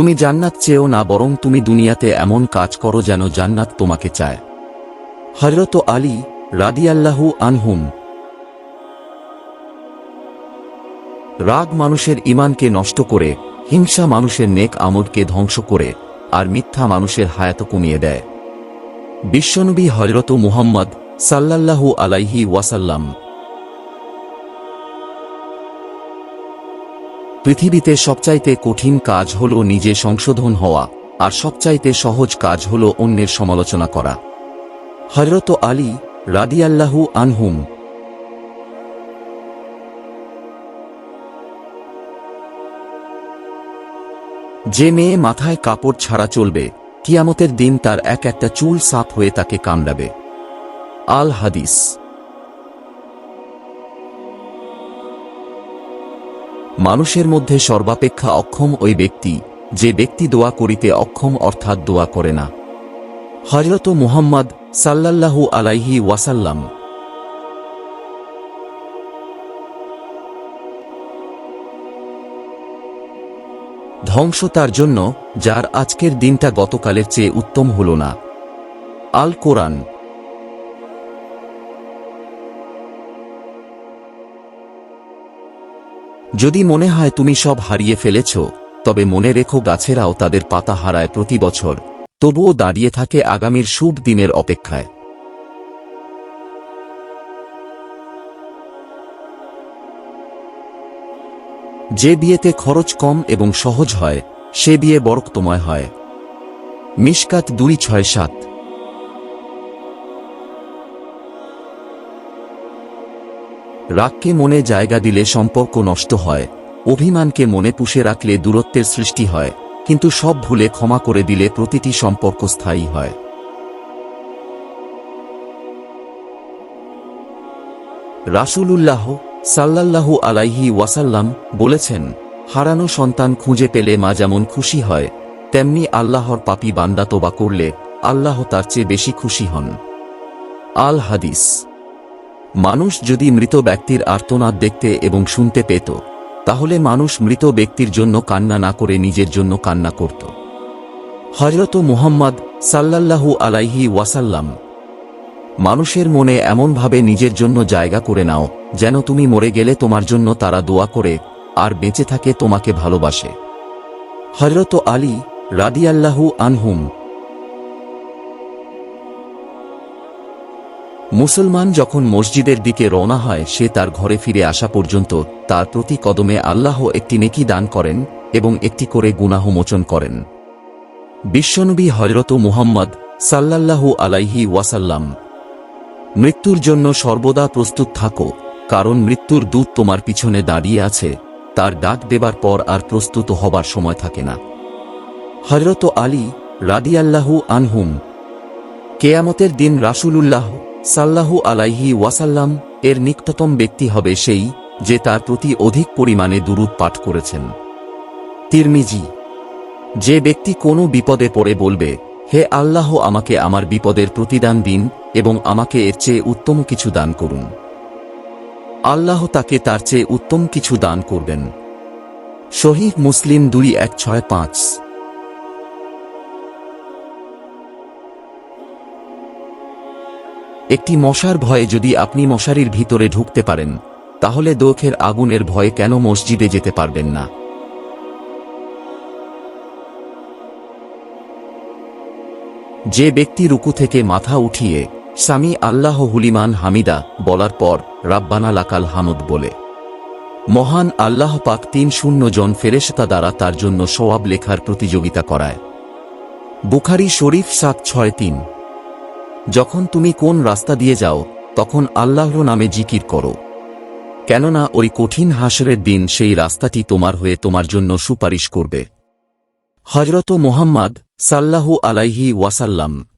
তুমি জান্নাত চেয়েও না, বরং তুমি দুনিয়াতে এমন কাজ করো যেন জান্নাত তোমাকে চায়। হজরত আলী রাদিয়াল্লাহু আনহুম। রাগ মানুষের ইমানকে নষ্ট করে, হিংসা মানুষের নেক আমলকে ধ্বংস করে, আর মিথ্যা মানুষের হায়াত কমিয়ে দেয়। বিশ্বনবী হজরত মুহাম্মদ সাল্লাল্লাহু আলাইহি ওয়াসাল্লাম। পৃথিবীতে সবচাইতে কঠিন কাজ হল নিজে সংশোধন হওয়া, আর সবচাইতে সহজ কাজ হল অন্যের সমালোচনা করা। হজরত আলী রাদিয়াল্লাহু আনহুম যে মেয়ে মাথায় কাপড় ছাড়া চলবে, কিয়ামতের দিন তার এক একটা চুল সাফ হয়ে তাকে কামড়াবে। আল হাদিস মানুষের মধ্যে সর্বাপেক্ষা অক্ষম ওই ব্যক্তি, যে ব্যক্তি দোয়া করিতে অক্ষম অর্থাৎ দোয়া করে না। হজরত মুহাম্মদ সাল্লাল্লাহু আলাইহি ওয়াসাল্লাম। ধ্বংস তার জন্য, যার আজকের দিনটা গতকালের চেয়ে উত্তম হল না। আল কোরআন যদি মনে হয় তুমি সব হারিয়ে ফেলেছ, তবে মনে রেখো গাছেরাও তাদের পাতা হারায় প্রতি বছর। তবুও দাঁড়িয়ে থাকে আগামীর শুভ দিনের অপেক্ষায়। যে বিয়েতে খরচ কম এবং সহজ হয়, সে বিয়ে বরক্তময় হয়। মিশকাত দুই ছয় সাত। রাগকে মনে জায়গা দিলে সম্পর্ক নষ্ট হয়। অভিমানকে মনে পুষে রাখলে দূরত্বের সৃষ্টি হয়, কিন্তু সব ভুলে ক্ষমা করে দিলে প্রতিটি সম্পর্ক স্থায়ী হয়। রাসূলুল্লাহ সাল্লাল্লাহু আলাইহি ওয়াসাল্লাম বলেছেন, হারানো সন্তান খুঁজে পেলে মা যেমন খুশি হয়, তেমনি আল্লাহর পাপি বান্দা তোবা করলে আল্লাহ তার চেয়ে বেশি খুশি হন। আল হাদিস মানুষ যদি মৃত ব্যক্তির আর্তনাদ দেখতে এবং শুনতে পেত, তাহলে মানুষ মৃত ব্যক্তির জন্য কান্না না করে নিজের জন্য কান্না করত। হজরত মুহাম্মদ সাল্লাল্লাহু আলাইহি ওয়াসাল্লাম, মানুষের মনে এমনভাবে নিজের জন্য জায়গা করে নাও, যেন তুমি মরে গেলে তোমার জন্য তারা দোয়া করে, আর বেঁচে থাকে তোমাকে ভালোবাসে। হজরত আলী রাদিয়াল্লাহু আনহুম মুসলমান যখন মসজিদের দিকে রওনা হয়, সে তার ঘরে ফিরে আসা পর্যন্ত তার প্রতি কদমে আল্লাহ একটি নেকি দান করেন এবং একটি করে গুনাহ মোচন করেন। বিশ্বনবী হজরত মুহাম্মদ সাল্লাল্লাহু আলাইহি ওয়াসাল্লাম, মৃত্যুর জন্য সর্বদা প্রস্তুত থাকো, কারণ মৃত্যুর দূত তোমার পিছনে দাঁড়িয়ে আছে, তার ডাক দেবার পর আর প্রস্তুত হবার সময় থাকে না। হজরত আলী রাদিয়াল্লাহু আনহুম, কেয়ামতের দিন রাসূলুল্লাহ সাল্লাহু আলাইহি ওয়াসাল্লাম এর নিকটতম ব্যক্তি হবে সেই যে তার প্রতি অধিক পরিমাণে দুরুদ পাঠ করেছেন। তিরমিজি, যে ব্যক্তি কোনো বিপদে পড়ে বলবে, হে আল্লাহ, আমাকে আমার বিপদের প্রতিদান দিন এবং আমাকে এর চেয়ে উত্তম কিছু দান করুন। আল্লাহ তাকে তার চেয়ে উত্তম কিছু দান করবেন। শহীদ মুসলিম দুই এক ছয় পাঁচ। একটি মশার ভয়ে যদি আপনি মশারির ভিতরে ঢুকতে পারেন, তাহলে দোখের আগুনের ভয়ে কেন মসজিদে যেতে পারবেন না? যে ব্যক্তি রুকু থেকে মাথা উঠিয়ে, স্বামী আল্লাহ হুলিমান হামিদা বলার পর রাব্বানা লাকাল হামদ বলে, মহান আল্লাহ পাক তিন শূন্য জন ফেরেশতা দ্বারা তার জন্য সোয়াব লেখার প্রতিযোগিতা করায়। বুখারি শরীফ সাত ছয় তিন। যখন তুমি কোন রাস্তা দিয়ে যাও, তখন আল্লাহর নামে জিকির করো। কেননা ওই কঠিন হাসরের দিন সেই রাস্তাটি তোমার হয়ে তোমার জন্য সুপারিশ করবে। হজরত মোহাম্মদ সাল্লাহু আলাইহি ওয়াসাল্লাম